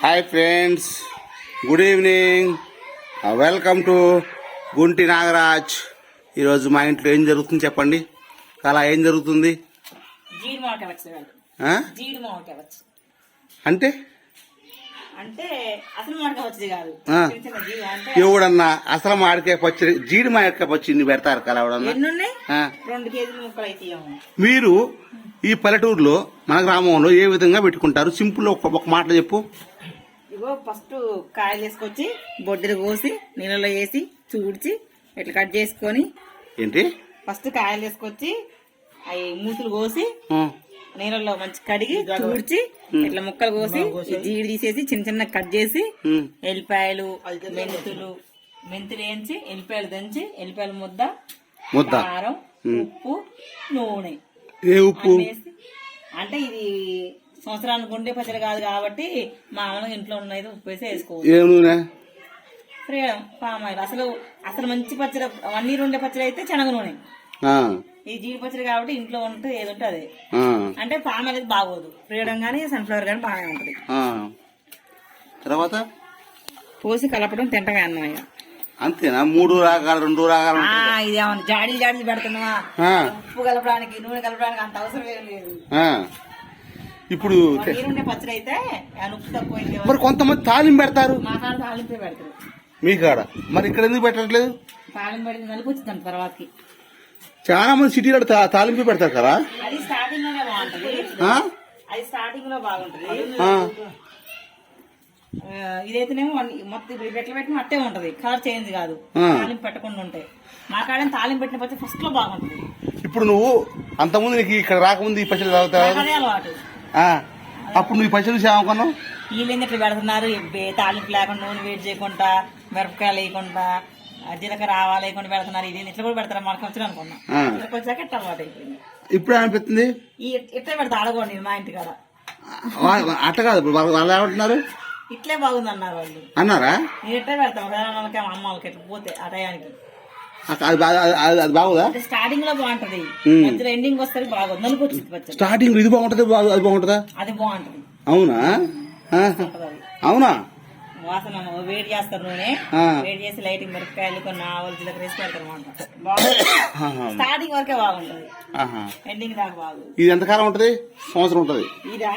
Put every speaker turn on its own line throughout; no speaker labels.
Hi friends good evening welcome to Gunti Nagaraj ఈరోజు మా ఇంట్లో ఏం జరుగుతుంది చెప్పండి. అలా ఏం జరుగుతుంది? ఆ?
జీడి మామిడికాయ వచ్చి
అంటే?
అంటే అసలు మామిడికాయ వచ్చింది కాదు.
ఆ.
చిన్న చిన్న జీడి అంటే
ఎవడన్నా అసలు జీడి పెడతారు కదా ఎవడన్నా?
ఎన్ని ఉన్నాయి
ఆ.
రెండు కేజీలు ముక్కలు అయితే ఇవ్వము.
మీరు ఈ పల్లెటూరులో మన గ్రామంలో ఏ విధంగా పెట్టుకుంటారు? సింపుల్ ఒక ఒక మాటలో చెప్పు.
ఇగో ఫస్ట్ కాయలు వేసుకొచ్చి బొడ్డలు కోసి నీళ్ళలో వేసి చూడ్చి ఇట్లా కట్ చేసుకొని
ఏంటి?
ఫస్ట్ కాయలు వేసుకొచ్చి అవి మూతులు కోసి నీళ్ళలో మంచి కడిగి చూడ్చి ఇట్లా ముక్కలు కోసి జీడి తీసేసి చిన్న చిన్న కట్ చేసి ఎల్లిపాయలు మెంతులు మెంతులు వేయించి ఎల్లిపాయలు దంచి ఎల్లిపాయల ముద్ద
ముద్ద.
కారం ఉప్పు నూనె.
ఏ ఉప్పు?
అంటే ఇది సంవత్సరానికి ఉండే పచ్చడి కాదు కాబట్టి మామూలుగా ఇంట్లో ఉన్నది ఉప్పు వేసి వేసుకోవచ్చు.
ఏ నూనె?
Freedom palm oil. అసలు అసలు మంచి పచ్చడి వన్ ఇయర్ ఉండే పచ్చడి అయితే శనగ నూనె.
ఆ,
ఈ జీడి పచ్చడి కాబట్టి ఇంట్లో ఉంటే ఏది ఉంటే అదే.
ఆ,
అంటే పామ్ ఆయిల్ అయితే బాగోదు. ఫ్రీడమ్ కానీ సన్ఫ్లవర్ కానీ బాగానే ఉంటుంది.
ఆ. తర్వాత?
పోసి కలపడం తింటగా అన్నమయ్య
అంతేనా? మూడు రాగాలు రెండు రాగాలు
ఆ, ఇది ఏమన్నా జాడీలు జాడీలు పెడుతున్నావా?
ఆ,
ఉప్పు కలపడానికి నూనె కలపడానికి అంత అవసరం ఏం లేదు.
ఆ. ఇప్పుడు
పచ్చడి
మరి కొంతమంది తాలింపు పెడతారు.
మా కాడ తాలింపే పెడతారు.
మీ కాడ. మరి ఇక్కడ ఎందుకు పెట్టట్లేదు? చాలా మంది సిటీలో తాలింపు పెడతారు కదా?
అది స్టార్టింగ్లోనే బాగుంటది.
ఆ?
అది స్టార్టింగ్లో బాగుంటది.
ఆ,
ఆ, ఇదైతేనేమో మొత్తం ఇప్పుడు ఎట్లా పెట్టినా అట్టే ఉంటది. కలర్ చేంజ్ కాదు. తాలింపు పెట్టకుండా ఉంటాయి మా కాడ తాలింపు పెట్టిన పచ్చి ఫస్ట్లో బాగుంటది.
ఇప్పుడు నువ్వు అంతకుముందు నీకు ఇక్కడ రాకముందు ఈ పచ్చడి తాగుతావు? అప్పుడు నువ్వు చూసి ఏమనుకున్నావు
వీళ్ళు ఎందుకు ఇట్లా పెడుతున్నారు? తాలింపు లేకుండా నూనె వేడి చేయకుండా మిరపకాయలు వేయకుండా జీలకర్ర ఆవాలు వేయకుండా పెడుతున్నారు. ఇది ఇట్లా కూడా పెడతారు? మనకు వచ్చి అనుకున్నా. ఇక్కడికి వచ్చాక ఇట్లా అలవాటు అయిపోయింది.
ఇప్పుడు అనిపిస్తుంది
ఇట్లా పెడతా అడగండి మా ఇంటి కాడ
వా- అట్ట కాదు ఇప్పుడు వాళ్ళు ఏమంటున్నారు?
ఇట్లే బాగుంది అన్నారు వాళ్ళు.
అన్నారా?
నేను ఇట్లే పెడతాం. అమ్మ వాళ్ళకి ఇట్లా పోతే ఆ టయానికి.
అది అది- బాగుదా?
స్టార్టింగ్లో బాగుంటది. ఎండింగ్ వస్తుంది బాగుంది నలుపు వచ్చింది పచ్చడి
స్టార్టింగ్ ఇది బాగుంటుంది అది బాగుంటుందా?
అది బాగుంటది.
అవునా? అవునా?
వాసన వేడి చేస్తారు నూనె. వేడి చేసి లైట్ మిరపకాయలు కొన్ని ఆవులు జీలకర్ర వేసి పెడతారు అనమాట. స్టార్టింగ్ వరకే బాగుంటది. ఎండింగ్ దాకా
ఇది ఎంతకాలం ఉంటది? సంవత్సరం ఉంటది?
ఇదా?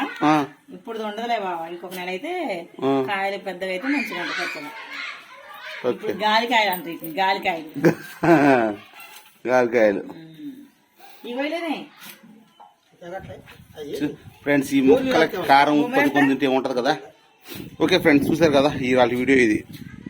ఇప్పుడు ఉండదులే బాబా ఇంకొక నెల అయితే. కాయలు పెద్దగా అయితే మంచిగా ఉంటుంది గాలికాయలు అంటారు వీటిని, గాలికాయలు.
గాలికాయలు.
ఇవ్వలేనే
ఫ్రెండ్స్ ఈ ముక్కల కారం ఉత్పత్తి పొందింటే ఉంటది కదా? ఓకే ఫ్రెండ్స్ చూసారు కదా ఈ వాళ్ళ వీడియో ఇది.